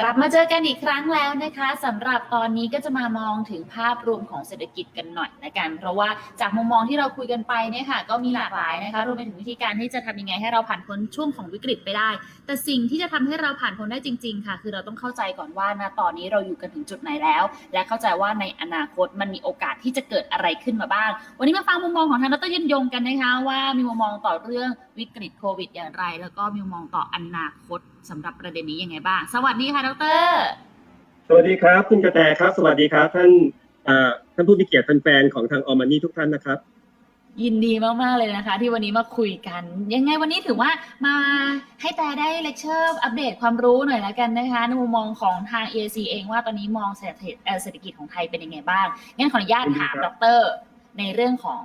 กลับมาเจอกันอีกครั้งแล้วนะคะสำหรับตอนนี้ก็จะมามองถึงภาพรวมของเศรษฐกิจกันหน่อยละกัน เพราะว่าจากมุมมองที่เราคุยกันไปเนี่ยค่ะก็มีหลากหลายนะคะรวมไปถึงวิธีการที่จะทำยังไงให้เราผ่านพ้นช่วงของวิกฤตไปได้ แต่สิ่งที่จะทำให้เราผ่านพ้นได้จริง ๆ ค่ะ คือเราต้องเข้าใจก่อนว่าณตอนนี้เราอยู่กันถึงจุดไหนแล้ว และเข้าใจว่าในอนาคตมันมีโอกาสที่จะเกิดอะไรขึ้นมาบ้าง วันนี้มาฟังมุมมองของทางดรยันยงกันนะคะว่ามีมุมมองต่อเรื่องวิกฤตโควิด อย่างไร แล้วก็มีมุมมองต่ออนาคตสำหรับประเด็นนี้ยังไงบ้าง สวัสดีค่ะดร สวัสดีครับคุณกระแตครับ สวัสดีครับ ท่านอ่าท่านผู้มีเกียรติแฟนๆของทางออมานี่ทุกท่านนะครับ ยินดีมากๆเลยนะคะ ที่วันนี้มาคุยกัน ยังไงวันนี้ถือว่ามาให้แต่ได้เลคเชอร์อัปเดตความรู้หน่อยแล้วกันนะคะในมุมมองของทาง EAC เองว่าตอนนี้มองเศรษฐกิจเอ่อเศรษฐกิจของไทยเป็นยังไงบ้างงั้นขออนุญาตถามยินดีดครับร ในเรื่องของ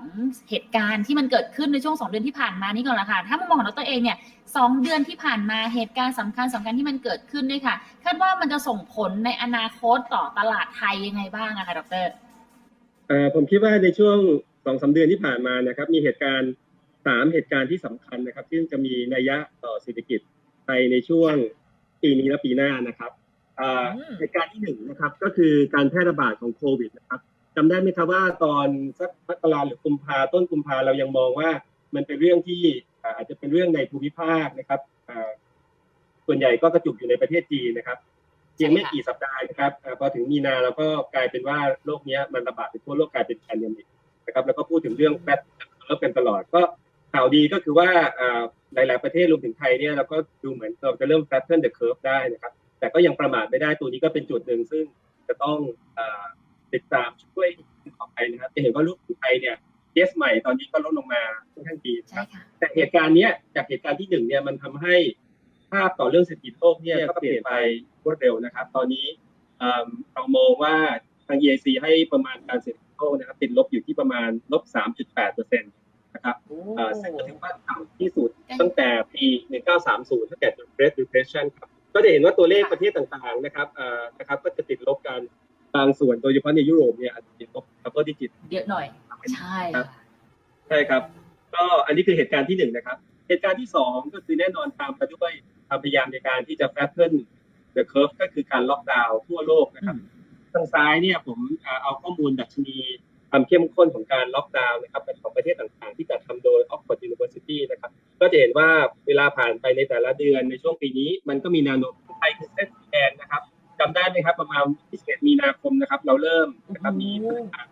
เหตุการณ์ที่มันเกิดขึ้นในช่วงสองเดือนที่ผ่านมานี่ก่อนละค่ะ ถ้ามุมมองของดรเองเนี่ยสองเดือนที่ผ่านมาเหตุการณ์สำคัญสำคัญที่มันเกิดขึ้นเนี่ยค่ะ คาดว่ามันจะส่งผลในอนาคตต่อตลาดไทยยังไงบ้างอะคะดรเอ่อผมคิดว่าในช่วงสองสาเดือนที่ผ่านมานะครับ มีเหตุการณ์สามเหตุการณ์ที่สำคัญนะครับ ที่จะมีนัยยะต่อเศรษฐกิจไทยในช่วงปีนี้และปีหน้านะครับอ่าอืมเหตุการณ์ที่หนึ่งนะครับ ก็คือการแพร่ระบาดของโควิดนะครับ จำได้ไหมครับว่าตอนสักมกราหรือกุมภาต้นกุมภาเรายังมองว่า มันเป็นเรื่องที่อาจจะเป็นเรื่องในภูมิภาคนะครับส่วนใหญ่ก็กระจุกอยู่ในประเทศจีนนะครับเพียงไม่กี่สัปดาห์นะครับพอถึงมีนาเราก็กลายเป็นว่าโรคนี้มันระบาดไปทั่วโลกกลายเป็นแพนเดมิกนะครับแล้วก็พูดถึงเรื่องแฟตเลิฟกันตลอดก็ข่าวดีก็คือว่าหลาย ๆประเทศรวมถึงไทยเนี่ยเราก็ดูเหมือนเราจะเริ่ม flatten the curve ได้นะครับ แต่ก็ยังประมาทไม่ได้ตัวนี้ก็เป็นจุดหนึ่งซึ่งจะต้อง ติดตามช่วยต่อไปนะครับจะเห็นว่าลูกของไทยเนี่ยเคสใหม่ตอนนี้ก็ลดลงมาค่อนข้างดีนะคใช่รับค่ะแต่เหตุการณ์เนี้ยจากเหตุการณ์ที่หนึ่งเนี่ยมันทำให้ภาพต่อเรื่องเศรษฐกิจโลกเนี่ยก็เปลี่ยนไปรวดเร็วนะครับ ตอนนี้เอิ่มเรามองว่าทาง EIC ให้ประมาณการเศรษฐกิจโลกนะครับติดลบอยู่ที่ประมาณลบ 3.8เปอร์เซ็นต์นะครับเอ่อซึ่งก็ถือว่าต่ำที่สุดตั้งแต่ปี 1930 ตั้งแต่ Great Depression ครับก็จะเห็นว่าตัวเลขประเทศต่างๆนะครับเอ่อนะครับก็จะติดลบกัน บางส่วนโดยเฉพาะในยุโรปเนี่ยอาจจะติดลบดับเบิลดิจิตเยอะหน่อย ใช่ค่ะใช่ครับ ก็อันนี้คือเหตุการณ์ที่หนึ่งนะครับ เหตุการณ์ที่สองก็คือแน่นอนตามไปด้วยความพยายามในการที่จะ flatten the curve ก็คือการล็อกดาวน์ทั่วโลกนะครับทางซ้ายเนี่ยผมเอ่อเอาข้อมูลดัชนีความเข้มข้นของการล็อกดาวน์นะครับของประเทศต่างๆ ที่จัดทำโดย Oxford University นะครับ ก็จะเห็นว่าเวลาผ่านไปในแต่ละเดือนในช่วงปีนี้ มันก็มีแนวโน้มไทยคือเส้นสีแดงนะครับ จำได้ไหมครับ ประมาณ 21 มีนาคมนะครับ เราเริ่มนะครับมีมาตรการ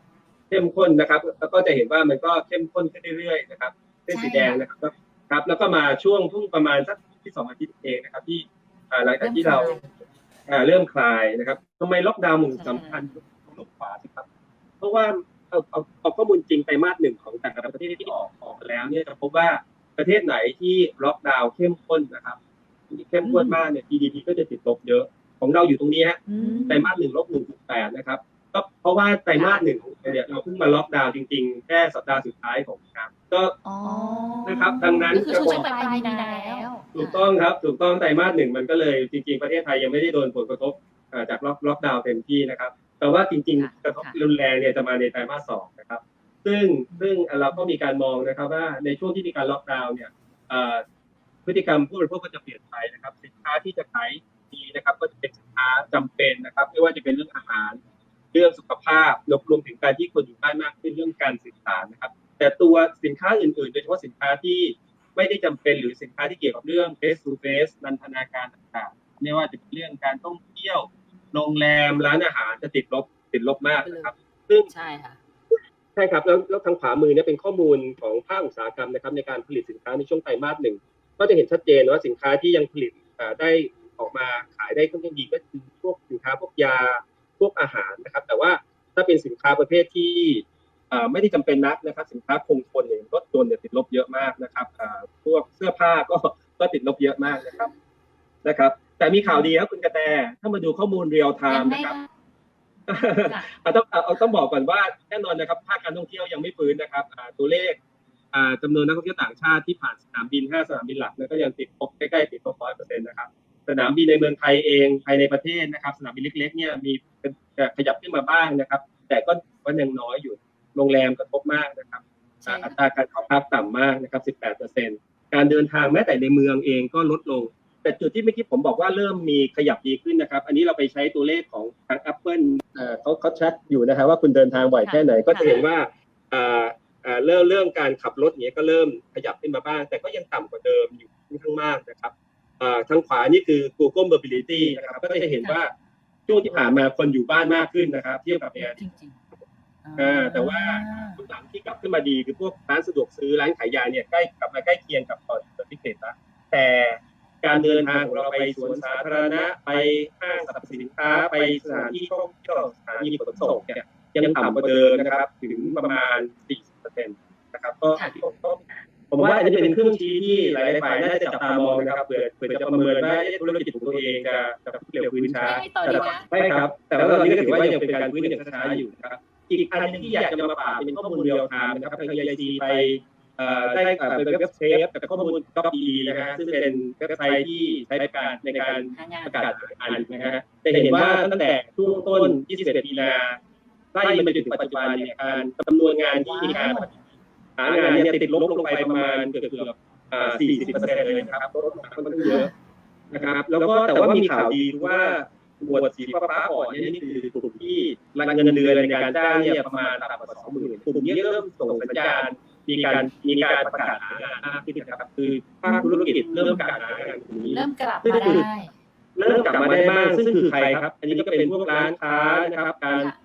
เข้มข้นนะครับ แล้วก็จะเห็นว่ามันก็เข้มข้นขึ้นเรื่อยๆนะครับเส้นสีแดงนะครับแล้วครับ แล้วก็มาช่วงเพิ่งประมาณสักที่สองอาทิตย์เองนะครับ ที่อ่าหลังจากที่เราอ่าเริ่มคลายนะครับทำไมล็อกดาวน์มันสำคัญลบขวาสิครับ เพราะว่าเอาเอาเอาข้อมูลจริงไตรมาสหนึ่งของแต่ละประเทศที่ออกออกมาแล้วเนี่ยจะพบว่าประเทศไหนที่ล็อกดาวน์เข้มข้นนะครับที่เข้มข้นมากเนี่ย GDP ก็จะติดลบเยอะ ของเราอยู่ตรงนี้ฮะอืมไตรมาสหนึ่งลบหนึ่งจุดแปดนะครับ ก็เพราะว่าไตรมาสหนึ่งของเราเนี่ยเราเพิ่งมาล็อกดาวน์จริง ๆ แค่สัปดาห์สุดท้ายของครับก็อ๋อนะครับ ดังนั้นก็คือช่วงปลายมีนาแล้วถูกต้องครับ ถูกต้องไตรมาสหนึ่งมันก็เลยจริง ๆ ประเทศไทยยังไม่ได้โดนผลกระทบเอ่อจากล็อกล็อกดาวน์เต็มที่นะครับ แต่ว่าจริงค่ะๆกระทบค่ะรุนแรงเนี่ยจะมาในไตรมาสสองนะครับ ซึ่งซึ่งเราก็มีการมองนะครับว่าในช่วงที่มีการล็อกดาวน์เนี่ยเอ่อพฤติกรรมผู้บริโภคก็จะเปลี่ยนไปนะครับ สินค้าที่จะขาย ดีนะครับ ก็จะเป็นสินค้าจำเป็นนะครับ ไม่ว่าจะเป็นเรื่องอาหาร เรื่องสุขภาพรวมรวมถึงการที่คนอยู่บ้านมากขึ้นเรื่องการสื่อสารนะครับ แต่ตัวสินค้าอื่นๆ โดยเฉพาะสินค้าที่ไม่ได้จำเป็นหรือสินค้าที่เกี่ยวกับเรื่อง face to face นันทนาการต่างๆ ไม่ว่าจะเป็นเรื่องการท่องเที่ยว โรงแรม ร้านอาหารจะติดลบติดลบมากนะครับ ซึ่งใช่ค่ะใช่ครับแล้วแล้วทางขวามือเนี่ยเป็นข้อมูลของภาคอุตสาหกรรมนะครับในการผลิตสินค้าในช่วงไตรมาสหนึ่งก็จะเห็นชัดเจนว่าสินค้าที่ยังผลิตอ่าได้ ออกมาขายได้ค่อนข้างดีก็คือพวกสินค้าพวกยาพวกอาหารนะครับ แต่ว่าถ้าเป็นสินค้าประเภทที่อ่าไม่ได้จำเป็นนักนะครับ สินค้าคงทนอย่างรถยนต์เนี่ยติดลบเยอะมากนะครับอ่าพวกเสื้อผ้าก็ก็ติดลบเยอะมากนะครับนะครับ แต่มีข่าวดีครับคุณกระแตถ้ามาดูข้อมูลเรียลไทยังม์ไม่นะครับค่ะเอาต้องเอาเอาต้องบอกก่อนว่าแน่นอนนะครับภาคการท่องเที่ยวยังไม่ฟื้นนะครับอ่าตัวเลขอ่าจำนวนนักท่องเที่ยวต่างชาติที่ผ่านสนามบินห้าสนามบินหลักเนี่ยก็ยังติดลบใกล้ๆติดลบร้อยเปอร์เซ็นต์นะครับ สนามบินในเมืองไทยเองภายในประเทศนะครับ สนามบินเล็ก ๆ เนี่ยมีเป็นขยับขึ้นมาบ้างนะครับ แต่ก็ก็ยังน้อยอยู่โรงแรมกระทบมากนะครับใช่อ่าค่ะอัตราการเข้าพักต่ำมากนะครับ 18เปอร์เซ็นต์การเดินทางแม้แต่ในเมืองเองก็ลดลง แต่จุดที่เมื่อกี้ผมบอกว่าเริ่มมีขยับดีขึ้นนะครับ อันนี้เราไปใช้ตัวเลขของทาง Apple เอ่อเขาเขา track อยู่นะครับว่าคุณเดินทางบ่อยแค่ไหนก็จะเห็นว่าอ่าอ่าเริ่มเรื่องการขับรถเนี้ยก็เริ่มขยับขึ้นมาบ้าง แต่ก็ยังต่ำกว่าเดิมอยู่ค่อนข้างมากนะครับอ่า ทางขวานี่คือ Google Mobility นะครับ ก็จะเห็นว่าช่วงที่ผ่านมาคนอยู่บ้านมากขึ้นนะครับ เทียบกับในอดีตจริงๆอ่าแต่ว่าทุกหลังที่กลับขึ้นมาดีคือพวกร้านสะดวกซื้อร้านขายยาเนี่ยใกล้กลับมาใกล้เคียงกับก่อนเกิดวิกฤตแล้วแต่การเดินทางของเราไปสวนสาธารณะไปห้างสรรพสินค้าไปสถานที่ท่องเที่ยวสถานีขนส่งเนี่ยยังต่ำกว่าเดิมนะครับ ถึงประมาณ 40%นะครับ ก็ค่ะก็ ผมว่าอันนี้เป็นเครื่องชี้ที่หลายๆฝ่ายน่าจะจับตามองนะครับเผื่อเผื่อจะประเมินว่าเอ๊ะธุรกิจของตัวเองจะจะเร็วพื้นช้าไม่ต่อดีนะใช่ครับ แต่ว่าตอนนี้ก็ถือว่ายังเป็นการพื้นอย่างช้าๆอยู่นะครับอีกอันหนึงที่อยากจะมาฝากเป็นข้อมูลเรียลไทม์นะครับทาง EIC ไปเอ่อได้เอ่อเป็นเว็บเซฟกับข้อมูลก็ดีนะฮะซึ่งเป็นเว็บไซต์ที่ใช้ในการในการหางานประกาศอ่านนะฮะจะเห็นว่าตั้งแต่ช่วงต้น 21 มีนาไล่มาจนถึงปัจจุบันเนี่ยการจำนวนงานที่มีการหางานเนี่ยติดลบลงไปประมาณเกือบเกือบอ่า40เปอร์เซ็นต์เลยนะครับลดลงมาค่อนข้างเยอะนะครับ แล้วก็แต่ว่ามีข่าวดีคือว่าหมวดสีฟ้าๆอ่อนเนี่ยนี่คือกลุ่มที่รายเงินเดือนในการจ้างเนี่ยประมาณต่ำกว่าสองหมื่นกลุ่มนี้เริ่มส่งสัญญาณมีการมีการประกาศหางานมากขึ้นนะครับ คือภาคธุรกิจเริ่มประกาศหางานกลุ่มนี้เริ่มกลับมาได้เริ่มกลับมาได้บ้างซึ่งคือใครครับ อันนี้ก็เป็นพวกร้านค้านะครับ การเอ่อ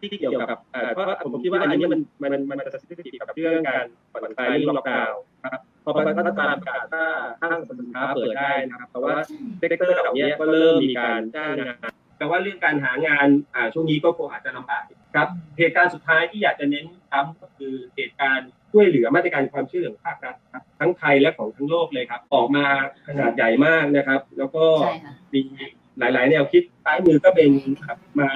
ที่เกี่ยวกับเอ่อเพราะผมคิดว่าอันนี้มันมันมันจะสถิตกับเรื่องการผ่อนคลายเรื่องล็อกดาวน์นะครับพอมาตรการประกาศว่าห้างสรรพสินค้าเปิดได้นะครับแต่ว่าเซกเตอร์เหล่านี้ก็เริ่มมีการจ้างงานแต่ว่าเรื่องการหางานอ่าช่วงนี้ก็คงอาจจะลำบากครับเหตุการณ์สุดท้ายที่อยากจะเน้นย้ำก็คือเหตุการณ์ช่วยเหลือมาตรการความช่วยเหลือของภาครัฐครับทั้งไทยและของทั้งโลกเลยครับ ออกมาขนาดใหญ่มากนะครับ แล้วก็ใช่ค่ะมี หลาย ๆ แนวคิดซ้ายมือก็เป็นครับมา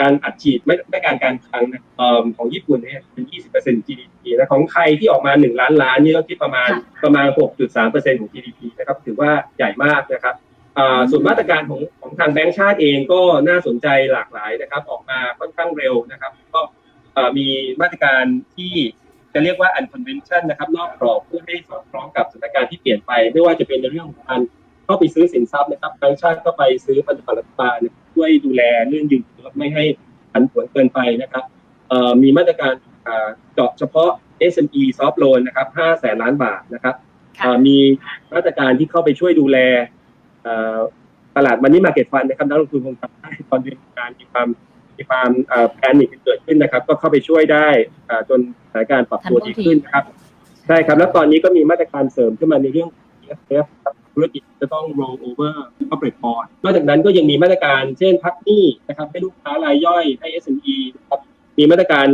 การอัดฉีดไม่ไม่การการคลังนะเอ่อของญี่ปุ่นเนี่ยเป็น 20% GDP นะของไทยที่ออกมา 1 ล้านล้านนี่ก็คิดประมาณค่ะประมาณ 6.3%ของ GDP นะครับถือว่าใหญ่มากนะครับอ่าส่วนมาตรการของของทางแบงก์ชาติเองก็น่าสนใจหลากหลายนะครับ ออกมาค่อนข้างเร็วนะครับ ก็เอ่อมีมาตรการที่จะเรียกว่า unconvention นะครับนอกกรอบเพื่อให้สอดคล้องกับสถานการณ์ที่เปลี่ยนไป ไม่ว่าจะเป็นในเรื่องของการ เข้าไปซื้อสินทรัพย์นะครับแบงก์ชาติก็ไปซื้อพันธบัตรรัฐบาลช่วยดูแลเรื่องยืมไม่ให้ผันผวนเกินไปนะครับเอ่อมีมาตรการอ่าเจาะเฉพาะ SME soft loan นะครับ 5 แสนล้านบาทนะครับค่ะเอ่อมีมาตรการที่เข้าไปช่วยดูแลเอ่อตลาดมันนี่มาเก็ตฟันนะครับนักลงทุนคงจำได้ตอนเดือนการมีความมีความแพนิคเกิดขึ้นนะครับ ก็เข้าไปช่วยได้อ่าจนสถานการณ์ปรับตัวดีขึ้นนะครับใช่ครับ แล้วตอนนี้ก็มีมาตรการเสริมขึ้นมาในเรื่อง EFF ครับ ธุรกิจจะต้อง roll over corporate bond นอกจากนั้นก็ยังมีมาตรการเช่นพักหนี้นะครับให้ลูกค้ารายย่อยให้ SME นะครับมีมาตรการ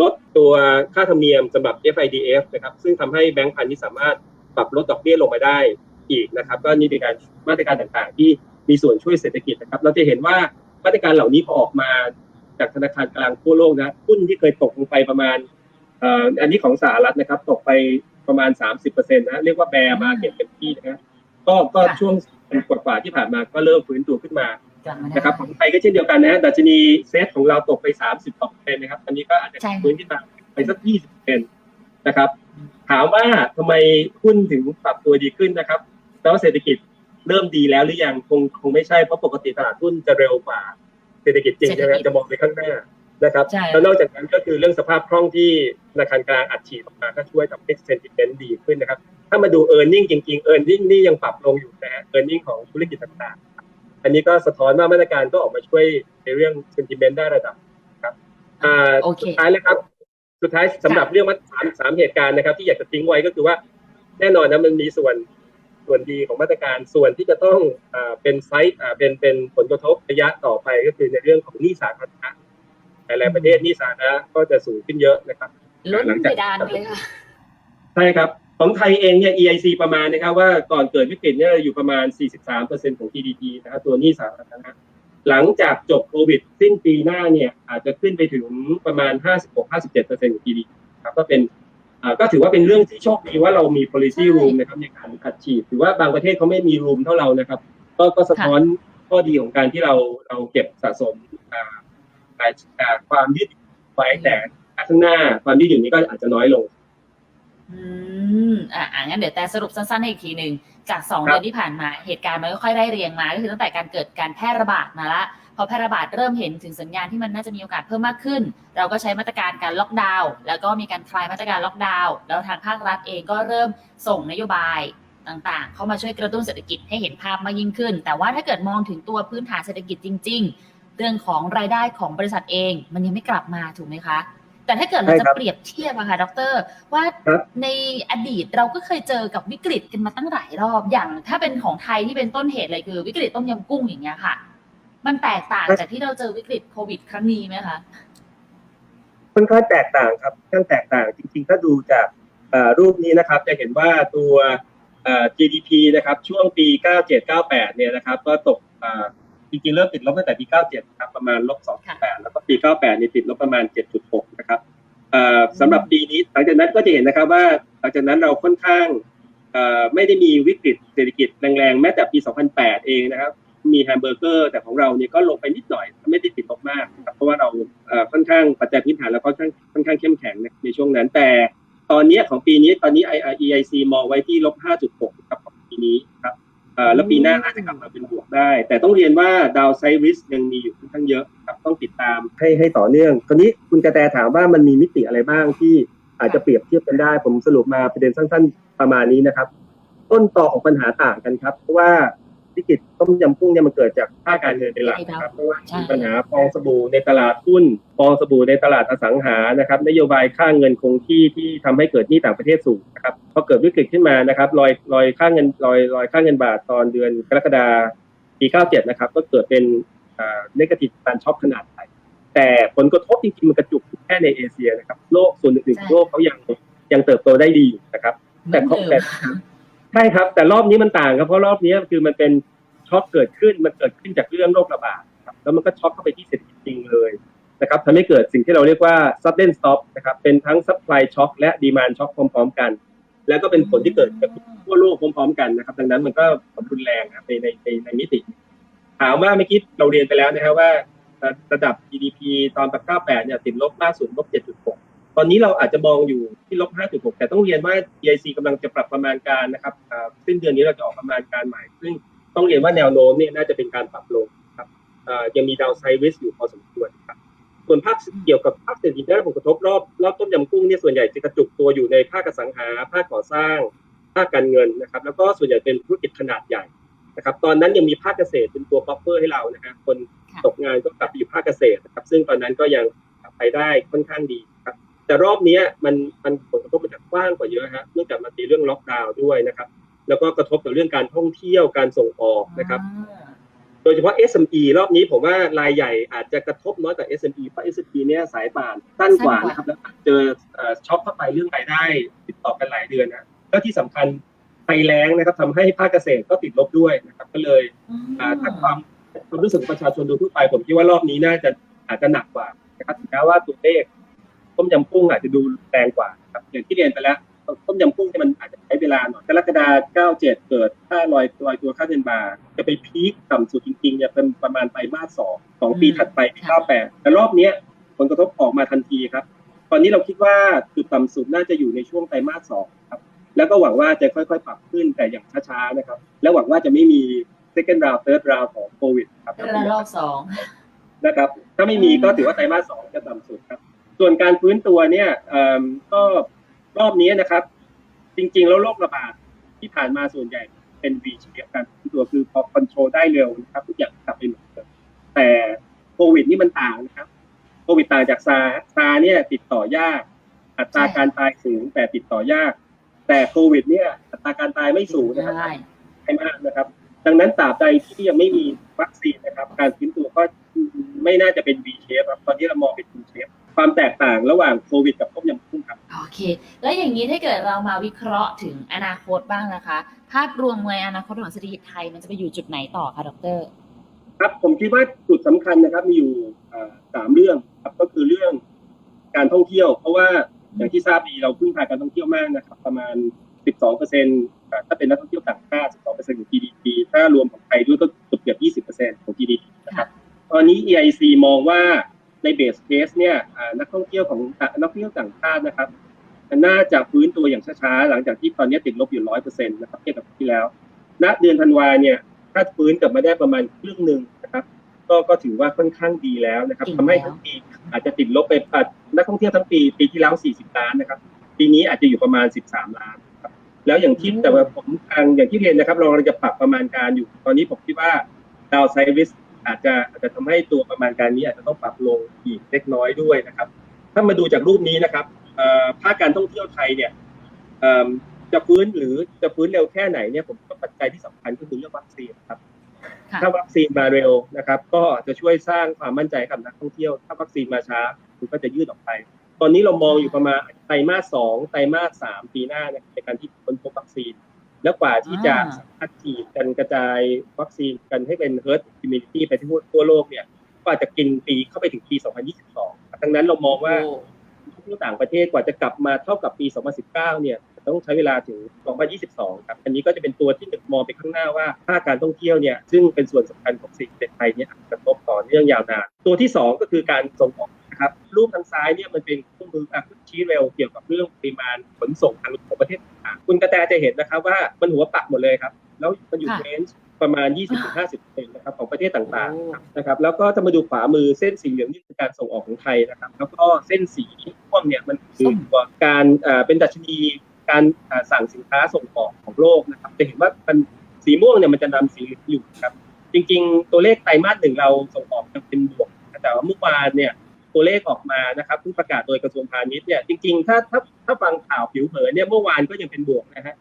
ลดตัวค่าธรรมเนียมสำหรับ FIDF นะครับซึ่งทำให้แบงก์พาณิชย์สามารถปรับลดดอกเบี้ยลงมาได้อีกนะครับ ก็นี่เป็นการมาตรการต่างๆ ที่มีส่วนช่วยเศรษฐกิจนะครับ เราจะเห็นว่ามาตรการเหล่านี้พอออกมาจากธนาคารกลางทั่วโลกนะหุ้นที่เคยตกลงไปประมาณอันนี้ของสหรัฐนะครับ ตกไปประมาณ 30%นะ เรียกว่าแบร์มาเก็ตเต็มที่นะครับ ก็ก็ค่ะ ช่วงกว่าๆที่ผ่านมาก็เริ่มฟื้นตัวขึ้นมากลับมาได้ นะครับของไทยก็เช่นเดียวกันนะดัชนีเซตของเราตกไป 32%นะครับอันนี้ก็อาจจะใช่ ฟื้นขึ้นมาไปสัก 20%นะครับ ถามว่าทำไมหุ้นถึงปรับตัวดีขึ้นนะครับแล้วเศรษฐกิจเริ่มดีแล้วหรือยังคงคงไม่ใช่เพราะปกติตลาดหุ้นจะเร็วกว่า เศรษฐกิจจริงใช่ไหมจะมองไปข้างหน้านะครับใช่ แล้วนอกจากนั้นก็คือเรื่องสภาพคล่องที่ธนาคารกลางอัดฉีดออกมาก็ช่วยทำให้เซนติเมนต์ดีขึ้นนะครับ ถ้ามาดู e a r n i n g จริงๆ e a r n i n g นี่ยังปรับลงอยู่นะ e a r n i n g ของธุรกิจต่างๆ อันนี้ก็สะท้อนว่ามาตรการก็ออกมาช่วยในเรื่องเซนติเมนต์ได้ระดับครับอ่าโอเคสุดท้ายเลยครับ สุดท้ายสำหรับเรื่องว่าสามสามเหตุการณ์นะครับ ที่อยากจะทิ้งไว้ก็คือว่าแน่นอนนะมันมีส่วนส่วนดีของมาตรการส่วนที่จะต้องอ่าเป็นไซต์อ่าเป็นเป็นผลกระทบระยะต่อไปก็คือในเรื่องของหนี้สาธารณะหลายๆประเทศหนี้สาธารณะก็จะสูงขึ้นเยอะนะครับลุ้นหลังเพจากดานเลยค่ะใช่ครับ ของไทยเองเนี่ย EIC ประมาณนะครับว่าก่อนเกิดวิกฤตเนี่ยอยู่ประมาณ 43%ของ GDP นะครับตัวหนี้สาธารณะหลังจากจบโควิด สิ้นปีหน้าเนี่ยอาจจะขึ้นไปถึงประมาณ 56-57%ของ GDP ครับก็เป็นอ่าก็ถือว่าเป็นเรื่องที่โชคดีว่าเรามี policy ใช่ room นะครับในการอัดฉีดถือว่าบางประเทศเขาไม่มี room เท่าเรานะครับ ก็ก็สะท้อนข้อดีของการที่เราเราเก็บสะสมอ่าอ่าอ่าความยืดหยุ่นไว้แต่ข้างหน้าความยืดหยุ่นนี้ก็อาจจะน้อยลง อืมอะอะงั้นเดี๋ยวแต่สรุปสั้นๆให้อีกทีหนึ่งจากสองเดือนที่ผ่านมา เหตุการณ์มันค่อยๆได้เรียงมา ก็คือตั้งแต่การเกิดการแพร่ระบาดมาละ พอแพร่ระบาดเริ่มเห็นถึงสัญญาณที่มันน่าจะมีโอกาสเพิ่มมากขึ้น เราก็ใช้มาตรการการล็อกดาวน์แล้วก็มีการคลายมาตรการล็อกดาวน์แล้วทางภาครัฐเองก็เริ่มส่งนโยบายต่างๆ เข้ามาช่วยกระตุ้นเศรษฐกิจให้เห็นภาพมากยิ่งขึ้น แต่ว่าถ้าเกิดมองถึงตัวพื้นฐานเศรษฐกิจจริง ๆ เรื่องของรายได้ของบริษัทเอง มันยังไม่กลับมาถูกไหมคะ แต่ถ้าเกิดเราใช่จะครับเปรียบเทียบอะค่ะดร ว่าครับในอดีตเราก็เคยเจอกับวิกฤตกันมาตั้งหลายรอบอย่าง ถ้าเป็นของไทยที่เป็นต้นเหตุเลยคือ วิกฤตต้มยำกุ้งอย่างเงี้ยค่ะ มันแตกต่างจากที่เราเจอวิกฤตโควิด ครั้งนี้ไหมคะค่อนข้างแตกต่างครับค่อนข้างแตกต่างจริงๆ ถ้าดูจากเอ่อรูปนี้นะครับ จะเห็นว่าตัวเอ่อ GDP นะครับ ช่วงปี 97-98 เนี่ยนะครับ ก็ตกเอ่อ จริงๆเริ่มติดลบตั้งแต่ปี 97ครับ ประมาณลบ 2.8 แล้วก็ปี 98เนี่ยติดลบประมาณ 7.6 นะครับเอ่อสำหรับปีนี้หลังจากนั้นก็จะเห็นนะครับว่าหลังจากนั้นเราค่อนข้างเอ่อไม่ได้มีวิกฤตเศรษฐกิจแรงๆ แม้แต่ปี 2008 เองนะครับ มีแฮมเบอร์เกอร์แต่ของเราเนี่ยก็ลงไปนิดหน่อย ไม่ได้ติดลบมากนะครับเพราะว่าเราเอ่อค่อนข้างปัจจัยพื้นฐานเราค่อนข้างค่อนข้างเข้มแข็งในในช่วงนั้น แต่ตอนเนี้ยของปีนี้ตอนนี้ IEIC มองไว้ที่ลบ 5.6 ครับของปีนี้ครับเอ่อ แล้วปีหน้าน่าจะกลับมาเป็นบวกได้ แต่ต้องเรียนว่าดาวไซริสยังมีอยู่ค่อนข้างเยอะครับต้องติดตามให้ให้ต่อเนื่องคราวนี้คุณกระแตถามว่ามันมีมิติอะไรบ้างที่อาจจะเปรียบเทียบกันได้ ผมสรุปมาประเด็นสั้น ๆ ประมาณนี้นะครับ ต้นตอของปัญหาต่างกันครับเพราะว่า วิกฤตต้มยำกุ้งเนี่ยมันเกิดจากภาคการเงินเป็นหลักนะครับเพราะว่าใช่มีปัญหาฟองสบู่ในตลาดหุ้นฟองสบู่ในตลาดอสังหานะครับ นโยบายค่าเงินคงที่ที่ทำให้เกิดหนี้ต่างประเทศสูงนะครับพอเกิดวิกฤตขึ้นมานะครับลอยลอยค่าเงินลอยลอยค่าเงินบาทตอนเดือนกรกฎาปี 97 นะครับ ก็เกิดเป็นอ่าเนกาทีฟการช็อปขนาดใหญ่แต่ผลกระทบจริงๆมันกระจุกแค่ในเอเชียนะครับ โลกส่วนอื่นๆของโลกเขายังยังเติบโตได้ดีอยู่นะครับ แต่เหเขามือนเดิแต่ม ใช่ครับ แต่รอบนี้มันต่างครับเพราะรอบนี้คือมันเป็นช็อคเกิดขึ้นมันเกิดขึ้นจากเรื่องโรคระบาดครับแล้วมันก็ช็อคเข้าไปที่เศรษฐกิจจริงเลยนะครับทำให้เกิดสิ่งที่เราเรียกว่า sudden stop นะครับเป็นทั้ง supply shock และ demand shock พร้อม ๆ กัน แล้วก็เป็นผลที่เกิดกับทั่วโลกพร้อม ๆ กันนะครับ ดังนั้นมันก็ผลรุนแรงนะในในในในมิติ ถามว่าเมื่อกี้เราเรียนไปแล้วนะครับว่าระดับ GDP ตอนปี98เนี่ยติดลบล่าสุดลบ7.6 ตอนนี้เราอาจจะมองอยู่ที่ลบ 5.6 แต่ต้องเรียนว่า EIC กำลังจะปรับประมาณการนะครับสิ้นเดือนนี้เราจะออกประมาณการใหม่ ซึ่งต้องเรียนว่าแนวโน้มเนี่ยน่าจะเป็นการปรับลงครับยังมีดาวไซริสอยู่พอสมควรครับ ส่วนภาคเกี่ยวกับภาคเศรษฐกิจได้รับผลกระทบรอบรอบต้มยำกุ้งเนี่ยส่วนใหญ่จะกระจุกตัวอยู่ในภาคสังหา ภาคก่อสร้าง ภาคการเงินนะครับ แล้วก็ส่วนใหญ่เป็นธุรกิจขนาดใหญ่นะครับ ตอนนั้นยังมีภาคเกษตรเป็นตัวป๊อปเปอร์ให้เรานะฮะคนตกงานก็กลับไปอยู่ภาคเกษตรนะครับ ซึ่งตอนนั้นก็ยังไปได้ค่อนข้างดี แต่รอบเนี้ยมันมันผลกระทบมันจะกว้างกว่าเยอะฮะเนื่องจากมันมีเรื่องล็อกดาวน์ด้วยนะครับ แล้วก็กระทบกับเรื่องการท่องเที่ยวการส่งออกนะครับ โดยเฉพาะ SME รอบนี้ผมว่ารายใหญ่อาจจะกระทบน้อยกว่า SME เพราะ SME เนี่ยสายป่านสั้นกว่านะครับแล้วเจอเอ่อช็อคเข้าไปเรื่องรายได้ ติดต่อกันหลายเดือนนะแล้วที่สำคัญภัยแล้งนะครับทำให้ภาคเกษตรก็ติดลบด้วยนะครับ ก็เลยอ่าถ้าความความรู้สึกของประชาชนโดยทั่วไปผมคิดว่ารอบนี้น่าจะอาจจะหนักกว่านะครับถึงแม้ว่าตัวเลข ต้มยำกุ้งอาจจะดูแรงกว่าครับอย่างที่เรียนไปแล้วต้มยำกุ้งเนี่ยมันอาจจะใช้เวลาหน่อยกรกฎาคม97 เกิดค่าลอยลอยตัวค่าเงินบาทจะไปพีคต่ำสุดจริงๆเนี่ยเป็นประมาณไตรมาสสองสองปีถัดไปปี98แต่รอบเนี้ยผลกระทบออกมาทันทีครับ ตอนนี้เราคิดว่าจุดต่ำสุดน่าจะอยู่ในช่วงไตรมาสสองครับ แล้วก็หวังว่าจะค่อยๆ ปรับขึ้นแต่อย่างช้าๆนะครับ และหวังว่าจะไม่มี second round third round ของโควิดครับเป็นระลอกสองนะครับ ถ้าไม่มีก็ถือว่าไตรมาสสองจะต่ำสุดครับ ส่วนการฟื้นตัวเนี่ยเอิ่มก็รอบนี้นะครับ จริง ๆ แล้วโรคระบาดที่ผ่านมาส่วนใหญ่เป็น V shape การฟื้นตัวคือพอคอนโทรลได้เร็วนะครับทุกอย่างกลับไปเหมือนเดิมแต่โควิดนี่มันต่างนะครับโควิดต่างจากซาร์ซาร์เนี่ยติดต่อยาก อัตราการตายสูงแต่ติดต่อยาก แต่โควิด เนี่ย อัตราการตายไม่สูงนะครับได้ให้มากนะครับ ดังนั้นตราบใดที่ยังไม่มีวัคซีนนะครับ การฟื้นตัวก็ไม่น่าจะเป็น V shape ครับตอนนี้เรามองเป็น U shape ความแตกต่างระหว่างโควิดกับต้มยำกุ้งครับ โอเค แล้วอย่างนี้ถ้าเกิดเรามาวิเคราะห์ถึงอนาคตบ้างนะคะ ภาพรวมในอนาคตของเศรษฐกิจไทยมันจะไปอยู่จุดไหนต่อคะดร ครับผมคิดว่าจุดสำคัญนะครับมีอยู่อ่าสามเรื่องครับก็คือเรื่องการท่องเที่ยว เพราะว่าอย่างที่ทราบดีเราพึ่งพาการท่องเที่ยวมากนะครับ ประมาณ 12เปอร์เซ็นต์ถ้าเป็นนักท่องเที่ยวต่างชาติ12เปอร์เซ็นต์ของ GDP ถ้ารวมของไทยด้วยก็เกือบเกือบ20เปอร์เซ็นต์ของ GDP นะครับ ตอนนี้ EIC มองว่า ในเบสเคสเนี่ยอ่านักท่องเที่ยวของนักท่องเที่ยวต่างชาตินะครับน่าจะฟื้นตัวอย่างช้าๆ หลังจากที่ตอนนี้ติดลบอยู่ร้อยเปอร์เซ็นต์นะครับเทียบกับปีที่แล้ว ณ เดือนธันวาเนี่ยถ้าฟื้นกลับมาได้ประมาณครึ่งหนึ่งนะครับก็ก็ถือว่าค่อนข้างดีแล้วนะครับดีทำให้แล้วทั้งปีอาจจะติดลบไปปัดนักท่องเที่ยวทั้งปีปีที่แล้ว40ล้านนะครับ ปีนี้อาจจะอยู่ประมาณ13ล้านครับแล้วอย่างที่แต่ว่าผมทางอย่างที่เรียนนะครับ เรากำลังจะปรับประมาณการอยู่ ตอนนี้ผมคิดว่าดาวไซริส อาจจะอาจจะทำให้ตัวประมาณการนี้อาจจะต้องปรับลงอีกเล็กน้อยด้วยนะครับ ถ้ามาดูจากรูปนี้นะครับเอ่อภาคการท่องเที่ยวไทยเนี่ยเอิ่มจะฟื้นหรือจะฟื้นเร็วแค่ไหนเนี่ยผมว่าปัจจัยที่สำคัญก็คือเรื่องวัคซีนครับค่ะถ้าวัคซีนมาเร็วนะครับ ก็จะช่วยสร้างความมั่นใจให้กับนักท่องเที่ยว ถ้าวัคซีนมาช้ามันก็จะยืดออกไป ตอนนี้เรามองอยู่ประมาณไตรมาสสองไตรมาสสามปีหน้าเนี่ยในการที่ค้นพบวัคซีน แล้วกว่าที่จะอ่าสามารถฉีดกันกระจายวัคซีนกันให้เป็น herd immunity ไปทั่วทั่วโลกเนี่ยก็อาจจะกินปีเข้าไปถึงปี 2022 ดังนั้นเรามองว่าโอ้ที่ต่างประเทศกว่าจะกลับมาเท่ากับปี 2019 เนี่ยต้องใช้เวลาถึง 2022 ครับ อันนี้ก็จะเป็นตัวที่หนึ่งมองไปข้างหน้าว่าภาคการท่องเที่ยวเนี่ย ซึ่งเป็นส่วนสำคัญของเศรษฐกิจไทยเนี่ยอาจจะกระทบต่อเนื่องยาวนาน ตัวที่ 2 ก็คือการส่งออกนะครับ รูปทางซ้ายเนี่ยมันเป็นเครื่องมืออะชี้เร็วเกี่ยวกับเรื่องปริมาณขนส่งทางของประเทศต่างๆคุณกระแตจะเห็นนะครับว่ามันหัวปักหมดเลยครับ แล้วมันอยู่ค่ะเรนจ์ประมาณ 20-50%นะครับของประเทศต่างโอ้ๆนะครับแล้วก็จะมาดูขวามือเส้นสีเหลืองนี่คือการส่งออกของไทยนะครับ แล้วก็เส้นสีม่วงเนี่ยมันคือตัวการเอ่อเป็นดัชนีการเอ่อสั่งสินค้าส่งออกของโลกนะครับจะเห็นว่ามันสีม่วงเนี่ยมันจะนำสีเหลืองอยู่ครับจริง ๆ ตัวเลขไตรมาสหนึ่งเราส่งออกยังเป็นบวกแต่ว่าเมื่อวานเนี่ย ตัวเลขออกมานะครับเพิ่งประกาศโดยกระทรวงพาณิชย์เนี่ยจริงๆ ถ้าถ้าถ้าฟังข่าวผิวเผินเนี่ยเมื่อวานก็ยังเป็นบวกนะฮะ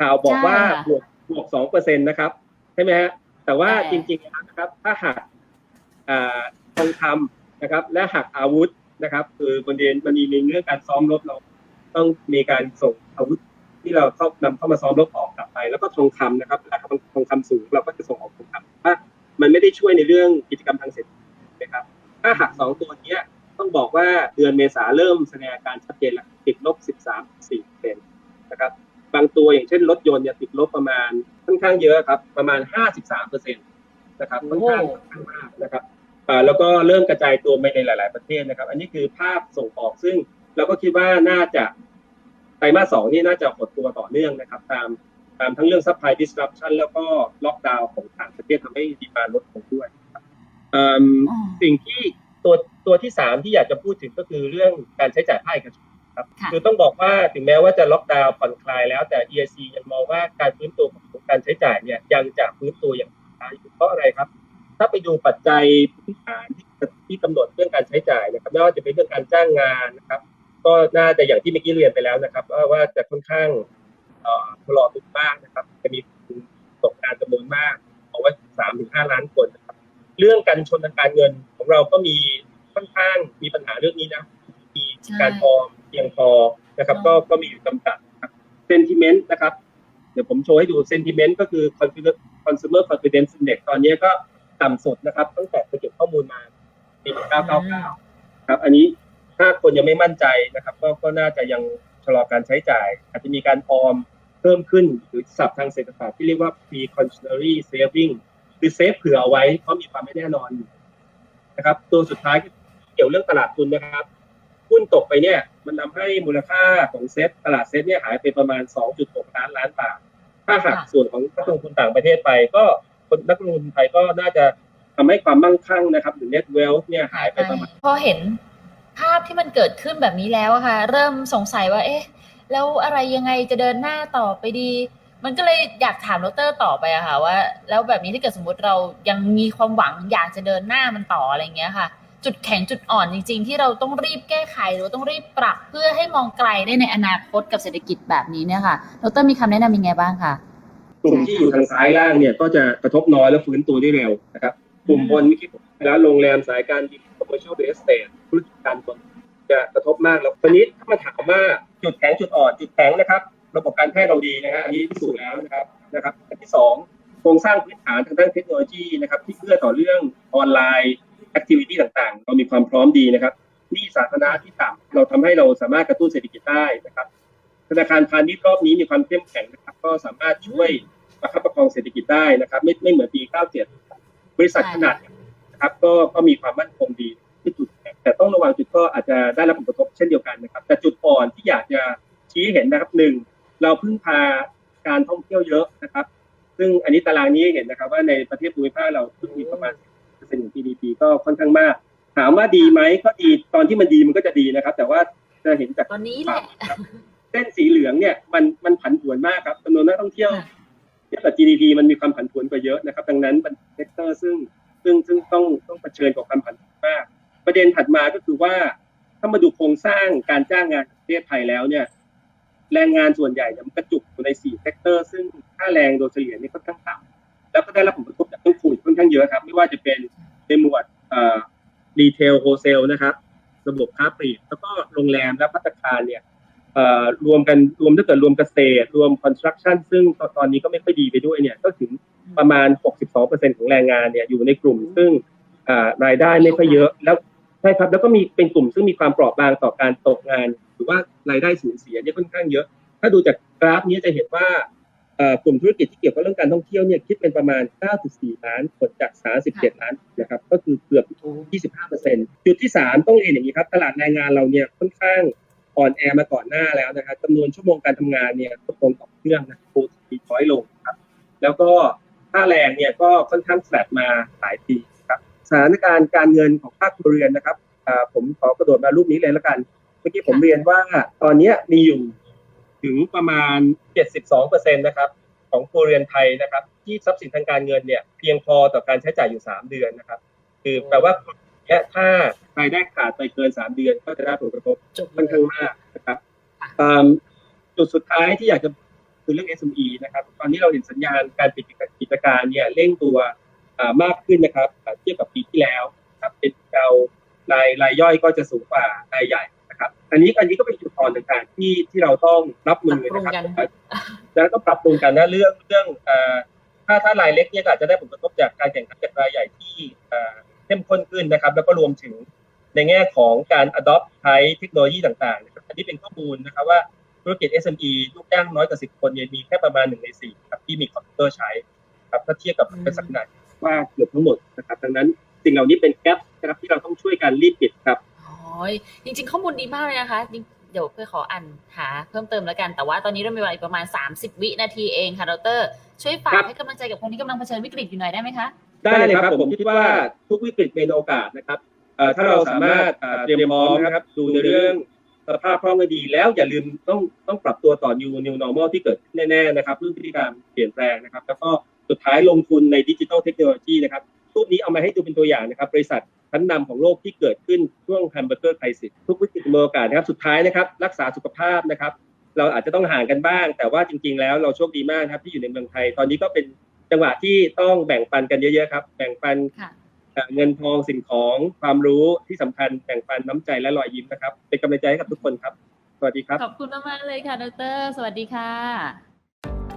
ข่าวบอกว่าใช่ค่ะบวกบวกสองเปอร์เซ็นต์นะครับใช่ไหมฮะแต่ว่าใช่จริงๆแล้วนะครับถ้าหากอ่าทองคำนะครับ และหักอาวุธนะครับ คือประเด็นมันมีเรื่องการซ้อมรบเราต้องมีการส่งอาวุธที่เราเข้านำเข้ามาซ้อมรบออกกลับไป แล้วก็ทองคำนะครับราคาทองคำสูงเราก็จะส่งออกทองคำถ้ามันไม่ได้ช่วยในเรื่องกิจกรรมทางเศรษฐกิจนะครับ ถ้าหักสองตัวเนี้ย ต้องบอกว่าเดือนเมษาเริ่มแสดงอาการชัดเจนแล้วติดลบ 13 4นะครับบางตัวอย่างเช่นรถยนต์เนี่ยติดลบประมาณค่อนข้างเยอะครับ ประมาณ 53เปอร์เซ็นต์นะครับค่อนข้างค่อนข้างมากนะครับอ่าแล้วก็เริ่มกระจายตัวไปในหลาย ๆ ประเทศนะครับ อันนี้คือภาพส่งออกซึ่งเราก็คิดว่าน่าจะไตรมาสสองนี่น่าจะหดตัวต่อเนื่องนะครับ ตามตามทั้งเรื่อง supply disruption แล้วก็ล็อกดาวน์ของต่างประเทศทำให้ดีมาลดลงด้วยครับอืมอ๋อสิ่งที่ ตัวตัวที่สามที่อยากจะพูดถึงก็คือเรื่องการใช้จ่ายภาคเอกชนครับค่ะคือต้องบอกว่าถึงแม้ว่าจะล็อกดาวน์ผ่อนคลายแล้วแต่ EIC ยังมองว่าการฟื้นตัวของการใช้จ่ายเนี่ยยังจะฟื้นตัวอย่างช้าอยู่เพราะอะไรครับ ถ้าไปดูปัจจัยพื้นฐานที่ที่กำหนดเรื่องการใช้จ่ายนะครับไม่ว่าจะเป็นเรื่องการจ้างงานนะครับ ก็น่าจะอย่างที่เมื่อกี้เรียนไปแล้วนะครับ ว่าว่าจะค่อนข้างเอ่อชะลอตัวมากนะครับ จะมีคนตกงานจำนวนมากบอกว่าสามถึงห้าล้านคนนะครับ เรื่องการชนทางการเงินของเราก็มีค่อนข้างมีปัญหาเรื่องนี้นะ มีใช่การออมเพียงพอนะครับ ก็ก็มีอยู่จำกัดเซนติเมนต์นะครับ เดี๋ยวผมโชว์ให้ดูเซนติเมนต์ก็คือ consumer consumer confidence index ตอนนี้ก็ต่ำสุดนะครับ ตั้งแต่ไปเก็บข้อมูลมาปี1999 ครับ อันนี้ถ้าคนยังไม่มั่นใจนะครับ ก็ก็น่าจะยังชะลอการใช้จ่าย อาจจะมีการออมเพิ่มขึ้นหรือศัพท์ทางเศรษฐศาสตร์ที่เรียกว่า precautionary saving คือเซฟเผื่อเอาไว้เพราะมีความไม่แน่นอนนะครับ ตัวสุดท้ายเกี่ยวเรื่องตลาดทุนนะครับหุ้นตกไปเนี่ย มันทำให้มูลค่าของเซ็ตลาดเซ็ตเนี่ยหายไปประมาณ 2.6 ล้านล้านบาทถ้าหากส่วนของนักลงทุนต่างประเทศไป ก็คนนักลงทุนไทยก็น่าจะทำให้ความมั่งคั่งนะครับหรือ net wealth เนี่ยหายไปประมาณพอเห็นภาพที่มันเกิดขึ้นแบบนี้แล้วอะค่ะ เริ่มสงสัยว่า เอ๊ะ แล้วอะไรยังไงจะเดินหน้าต่อไปดี มันก็เลยอยากถามดรต่อไปอะค่ะว่า แล้วแบบนี้ถ้าเกิดสมมติเรายังมีความหวังอยากจะเดินหน้ามันต่ออะไรเงี้ยค่ะ จุดแข็งจุดอ่อนจริง ๆ ที่เราต้องรีบแก้ไขหรือต้องรีบปรับเพื่อให้มองไกลได้ในอนาคตกับเศรษฐกิจแบบนี้เนี่ยค่ะดรมีคำแนะนำยังไงบ้างคะกลุ่มที่อยู่ทางซ้ายล่างเนี่ยก็จะกระทบน้อยและฟื้นตัวได้เร็วนะครับกลุ่มบนเมื่อกี้ผมแล้วโรงแรมสายการบิน commercial real estate ธุรกิจการเงินจะกระทบมากแล้วทีนี้ถ้ามาถามว่าจุดแข็งจุดอ่อนจุดแข็งนะครับ ระบบการแพทย์เราดีนะฮะอันนี้พิสูจน์แล้วนะครับนะครับอันที่สองโครงสร้างพื้นฐานทางด้านเทคโนโลยีนะครับ ที่เอื้อต่อเรื่องออนไลน์แอคทิวิตี้ต่างๆ เรามีความพร้อมดีนะครับหนี่สาธารณะที่ต่ำเราทำให้เราสามารถกระตุ้นเศรษฐกิจได้นะครับธนาคารพาณิชย์รอบนี้มีความเข้มแข็งนะครับ ก็สามารถช่วยประคับประคองเศรษฐกิจได้นะครับ ไม่ไม่เหมือนปี 97 บริษัทขนาดนะครับ ก็ก็มีความมั่นคงดีที่จุดแข็งแต่ต้องระวังจุดก็อาจจะได้รับผลกระทบเช่นเดียวกันนะครับ แต่จุดอ่อนที่อยากจะชี้เห็นนะครับหนึ่ง เราพึ่งพาการท่องเที่ยวเยอะนะครับ ซึ่งอันนี้ตารางนี้ให้เห็นนะครับ ว่าในประเทศภูมิภาคเราเพิ่งมีประมาณเปอร์เซ็นต์ของ GDP ก็ค่อนข้างมาก ถามว่าดีไหมก็ดีตอนที่มันดีมันก็จะดีนะครับ แต่ว่าจะเห็นจากตอนนี้แหละเส้นสีเหลืองเนี่ยมันมันผันผวนมากครับจำนวนนักท่องเที่ยวค่ะเทียบกับ GDP มันมีความผันผวนกว่าเยอะนะครับ ดังนั้นมันเซกเตอร์ซึ่งซึ่งซึ่งต้องต้องเผชิญกับความผันผวนมาก ประเด็นถัดมาก็คือว่า ถ้ามาดูโครงสร้างการจ้างงานของประเทศไทยแล้วเนี่ย แรงงานส่วนใหญ่เนี่ยมันกระจุกอยู่ในสี่เซกเตอร์ ซึ่งค่าแรงโดยเฉลี่ยนี่ค่อนข้างต่ำแล้วก็ได้รับผลกระทบจากเรื่องโควิดค่อนข้างเยอะครับ ไม่ว่าจะเป็นในหมวดเอ่อรีเทลโฮเซลนะครับ ระบบค้าปลีกแล้วก็โรงแรมและพัตคารเนี่ยเอ่อรวมกันรวมถ้าเกิดรวมเกษตร รวมคอนสตรักชั่นซึ่งตอนตอนนี้ก็ไม่ค่อยดีไปด้วยเนี่ยก็ถึงประมาณ 62%ของแรงงานเนี่ยอยู่ในกลุ่ม ซึ่งอ่ารายได้ไม่ค่อยเยอะแล้ว ช่ครับแล้วก็มีเป็นกลุ่มซึ่งมีความเปราะบางต่อการตกงาน หรือว่ารายได้สูญเสียเนี่ยค่อนข้างเยอะ ถ้าดูจากกราฟนี้จะเห็นว่ากลุ่มธุรกิจที่เกี่ยวกับเรื่องการท่องเที่ยวเนี่ยคิดเป็นประมาณ 9.4 ล้านคนจาก 37 ล้านนะครับก็คือเกือบ 25 จุดที่ 3 ต้องเรียนอย่างนี้ครับ ตลาดแรงงานเราเนี่ยค่อนข้างอ่อนแอมาก่อนหน้าแล้วนะครับจำนวนชั่วโมงการทำงานเนี่ยลดลงต่อเครื่องนะโคตีน้อยลงครับแล้วก็ค่าแรงเนี่ยก็ค่อนข้างแฟลตมาหลายปี สถานการณ์การเงินของภาคครัวเรือนนะครับผมขอกระโดดมารูปนี้เลยแล้วกัน เมื่อกี้ผมเรียนว่าตอนนี้มีอยู่ถึงประมาณ 72%นะครับของครัวเรือนไทยนะครับ ที่ทรัพย์สินทางการเงินเนี่ยเพียงพอต่อการใช้จ่ายอยู่ 3 เดือนนะครับ คือแปลว่าคนเนี้ยถ้ารายได้ขาดไปเกิน 3 เดือนก็จะได้ผลกระทบจบค่อนข้างมากนะครับจุดสุดท้ายที่อยากจะคือเรื่อง SME นะครับ ตอนนี้เราเห็นสัญญาณการปิดกิจการเนี่ยเร่งตัว มากขึ้นนะครับอ่าเทียบกับปีที่แล้วนะครับเป็นเรารายรายย่อยก็จะสูงกว่ารายใหญ่นะครับ อันนี้อันนี้ก็เป็นจุดอ่อนต่างๆที่ที่เราต้องรับมือนะครับปรับปรุงกันแล้วก็ปรับปรุงกันนะเรื่องเรื่องเอ่อถ้าถ้ารายเล็กเนี่ยก็อาจจะได้ผลกระทบจากการแข่งขันจากรายใหญ่ที่เอ่อเข้มข้นขึ้นนะครับ แล้วก็รวมถึงในแง่ของการ adopt ใช้เทคโนโลยีต่างๆนะครับอันนี้เป็นข้อมูลนะครับว่าธุรกิจ SME ลูกจ้างน้อยกว่า10 คนเนี่ยมีแค่ประมาณหนึ่งในสี่ครับที่มีคอมพิวเตอร์ใช้ครับถ้าเทียบกับเป็นสักหน่อย ว่าเกือบทั้งหมดนะครับดังนั้นสิ่งเหล่านี้เป็นแกลบนะครับที่เราต้องช่วยกันรีบปิดครับโอ้ยจริง ๆ ข้อมูลดีมากเลยนะคะจริงเดี๋ยวเพื่อขออ่านหาเพิ่มเติมแล้วกันแต่ว่าตอนนี้เรามีเวลาอีกประมาณ 30 วินาทีเองค่ะดรช่วยฝาครักบให้กำลังใจกับคนที่กำลังเผชิญวิกฤตอยู่หน่อยได้ไหมคะได้เลยครับผมคิดว่าทุกวิกฤตเป็นโอกาสนะครับเอ่อถ้าเราสามารถเอ่อเตรียมพร้อมนะครับดูในเรื่องสภาพคล่องให้ดีแล้วอย่าลืมต้องต้องปรับตัวต่อ new new normal ที่เกิดขึ้นแน่ๆนะครับเรื่องพฤติกรรมเปลี่ยนแปลงนะครับ แล้วก็ สุดท้ายลงทุนในดิจิทัลเทคโนโลยีนะครับรูปนี้เอามาให้ดูเป็นตัวอย่างนะครับ บริษัทชั้นนำของโลกที่เกิดขึ้นช่วงแฮมเบอร์เกอร์ไครซิสทุกวิกฤตเป็นโอกาสนะครับ สุดท้ายนะครับ รักษาสุขภาพนะครับ เราอาจจะต้องห่างกันบ้าง แต่ว่าจริง ๆ แล้วเราโชคดีมากนะครับที่อยู่ในเมืองไทย ตอนนี้ก็เป็นจังหวะที่ต้องแบ่งปันกันเยอะๆครับ แบ่งปันค่ะเอ่อเงินทองสิ่งของความรู้ที่สำคัญแบ่งปันน้ำใจและรอยยิ้มนะครับ เป็นกำลังใจให้กับทุกคนครับ สวัสดีครับ ขอบคุณมากๆเลยค่ะ ดร สวัสดีค่ะ